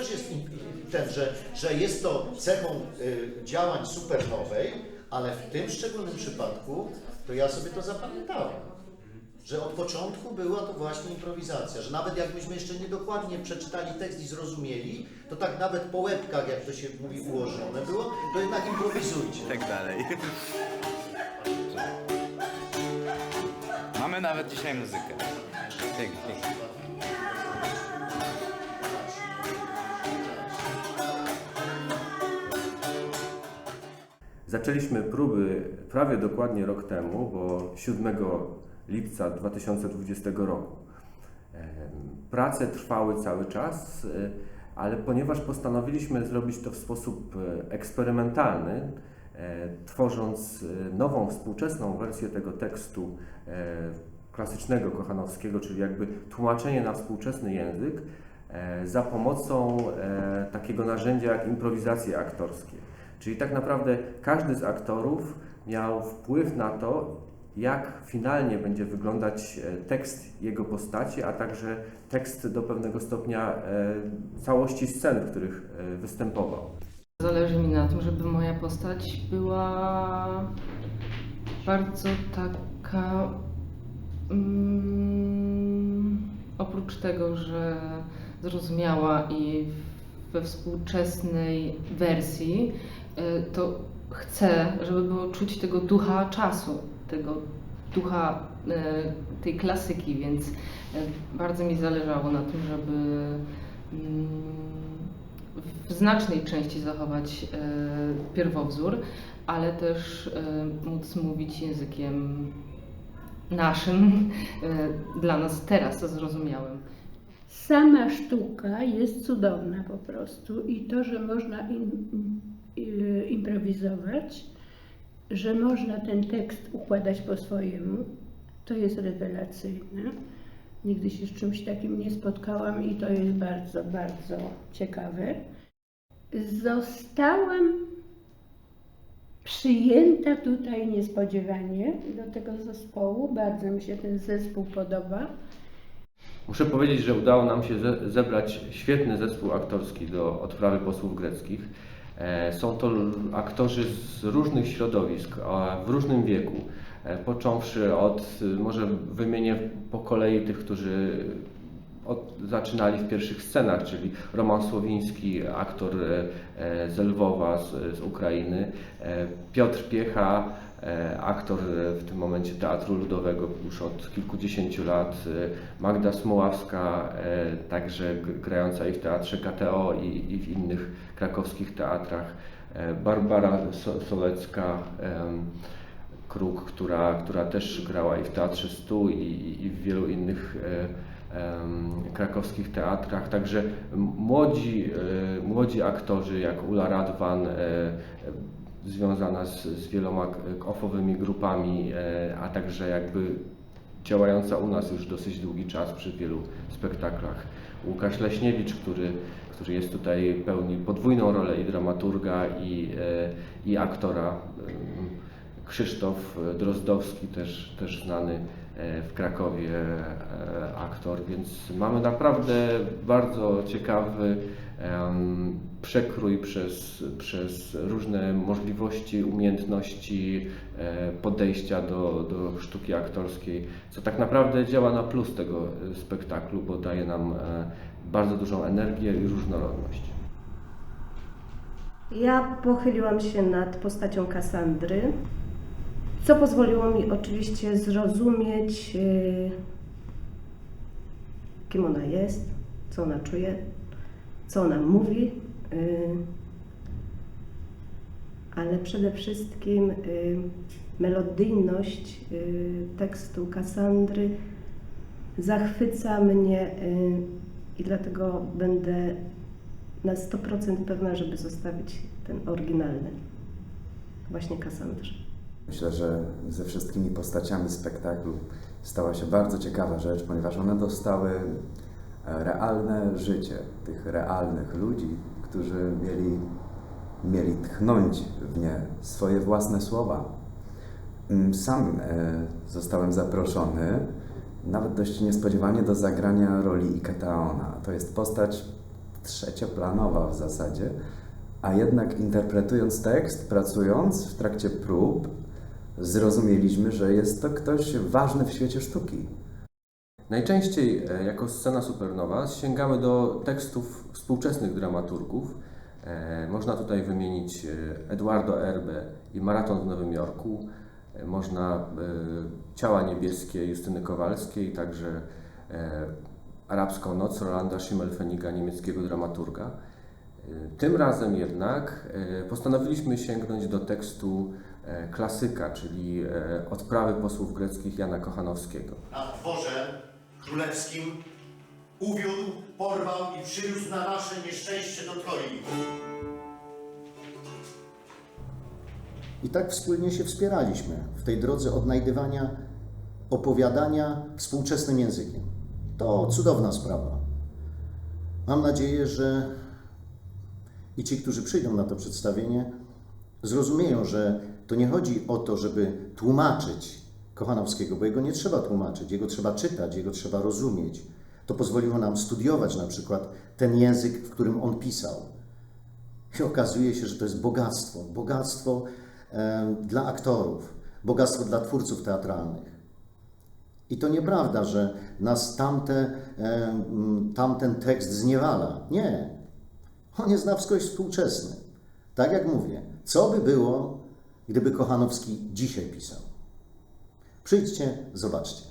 też jest ten, że, że jest to cechą y, działań supernowej, ale w tym szczególnym przypadku to ja sobie to zapamiętałem. Że od początku była to właśnie improwizacja, że nawet jak myśmy jeszcze niedokładnie przeczytali tekst i zrozumieli, to tak nawet po łebkach, jak to się mówi, ułożone było, to jednak improwizujcie. tak dalej. Mamy nawet dzisiaj muzykę. Pięknie. Zaczęliśmy próby prawie dokładnie rok temu, bo 7 lipca 2020 roku. Prace trwały cały czas, e, ale ponieważ postanowiliśmy zrobić to w sposób e, eksperymentalny, e, tworząc nową, współczesną wersję tego tekstu klasycznego Kochanowskiego, czyli jakby tłumaczenie na współczesny język, za pomocą takiego narzędzia jak improwizacje aktorskie. Czyli tak naprawdę każdy z aktorów miał wpływ na to, jak finalnie będzie wyglądać e, tekst jego postaci, a także tekst do pewnego stopnia e, całości scen, w których e, występował. Zależy mi na tym, żeby moja postać była bardzo taka. Mm, oprócz tego, że zrozumiała i we współczesnej wersji, to chcę, żeby było czuć tego ducha czasu, tego ducha y, tej klasyki, więc y, bardzo mi zależało na tym, żeby. mm, w znacznej części zachować pierwowzór, ale też móc mówić językiem naszym, dla nas teraz zrozumiałym. Sama sztuka jest cudowna po prostu i to, że można im, improwizować, że można ten tekst układać po swojemu, to jest rewelacyjne. Nigdy się z czymś takim nie spotkałam i to jest bardzo, bardzo ciekawe. Zostałam przyjęta tutaj niespodziewanie do tego zespołu. Bardzo mi się ten zespół podoba. Muszę powiedzieć, że udało nam się ze- zebrać świetny zespół aktorski do odprawy posłów greckich. E, Są to aktorzy z różnych środowisk, w różnym wieku. E, Począwszy od, y, może wymienię po kolei tych, którzy od, zaczynali w pierwszych scenach, czyli Roman Słowiński, aktor e, z Lwowa, z, z Ukrainy, Piotr Piecha, aktor e, w tym momencie Teatru Ludowego już od kilkudziesięciu lat, e, Magda Smoławska, e, także grająca i w Teatrze KTO i, i w innych krakowskich teatrach, e, Barbara so Solecka, Kruk, która, która też grała i w Teatrze Stu i, i- w wielu innych e, krakowskich teatrach. Także młodzi, e, młodzi aktorzy jak Ula Radwan, e, e, związana z, z wieloma ofowymi grupami, e, a także jakby działająca u nas już dosyć długi czas przy wielu spektaklach. Łukasz Leśniewicz, który, który jest tutaj, pełni podwójną rolę i dramaturga, i, e, i aktora. Em, Krzysztof Drozdowski, też, też znany e, w Krakowie e, aktor, więc mamy naprawdę bardzo ciekawy przekrój przez, przez różne możliwości, umiejętności e, podejścia do, do sztuki aktorskiej, co tak naprawdę działa na plus tego e, spektaklu, bo daje nam e, bardzo dużą energię i różnorodność. Ja pochyliłam się nad postacią Kasandry, co pozwoliło mi oczywiście zrozumieć, kim ona jest, co ona czuje, co ona mówi, ale przede wszystkim yy, melodyjność yy, tekstu Kasandry zachwyca mnie i dlatego będę na 100% pewna, żeby zostawić ten oryginalny, właśnie Kassandrze. Myślę, że ze wszystkimi postaciami spektaklu stała się bardzo ciekawa rzecz, ponieważ one dostały e, realne życie tych realnych ludzi, którzy mieli, mieli tchnąć w nie swoje własne słowa. Mm, Sam e, zostałem zaproszony, nawet dość niespodziewanie, do zagrania roli Iketaona. To jest postać trzecioplanowa w zasadzie, a jednak interpretując tekst, pracując w trakcie prób, zrozumieliśmy, że jest to ktoś ważny w świecie sztuki. Najczęściej e, jako scena supernowa sięgamy do tekstów współczesnych dramaturgów. E, Można tutaj wymienić e, Eduardo Erbe i Maraton w Nowym Jorku. Można Ciała Niebieskie Justyny Kowalskiej, także Arabską Noc Rolanda Schimmelfenniga, niemieckiego dramaturga. Tym razem jednak postanowiliśmy sięgnąć do tekstu klasyka, czyli Odprawy posłów greckich Jana Kochanowskiego. Na dworze królewskim uwiódł, porwał i przywiózł na nasze nieszczęście do Troi. I tak wspólnie się wspieraliśmy w tej drodze odnajdywania opowiadania współczesnym językiem. To cudowna sprawa. Mam nadzieję, że i ci, którzy przyjdą na to przedstawienie, zrozumieją, że to nie chodzi o to, żeby tłumaczyć Kochanowskiego, bo jego nie trzeba tłumaczyć, jego trzeba czytać, jego trzeba rozumieć. To pozwoliło nam studiować na przykład ten język, w którym on pisał. I okazuje się, że to jest bogactwo. Bogactwo e, dla aktorów, bogactwo dla twórców teatralnych. I to nieprawda, że nas tamte, e, tamten tekst zniewala. Nie. On jest na wskroś współczesny. Tak jak mówię, co by było, gdyby Kochanowski dzisiaj pisał? Przyjdźcie, zobaczcie.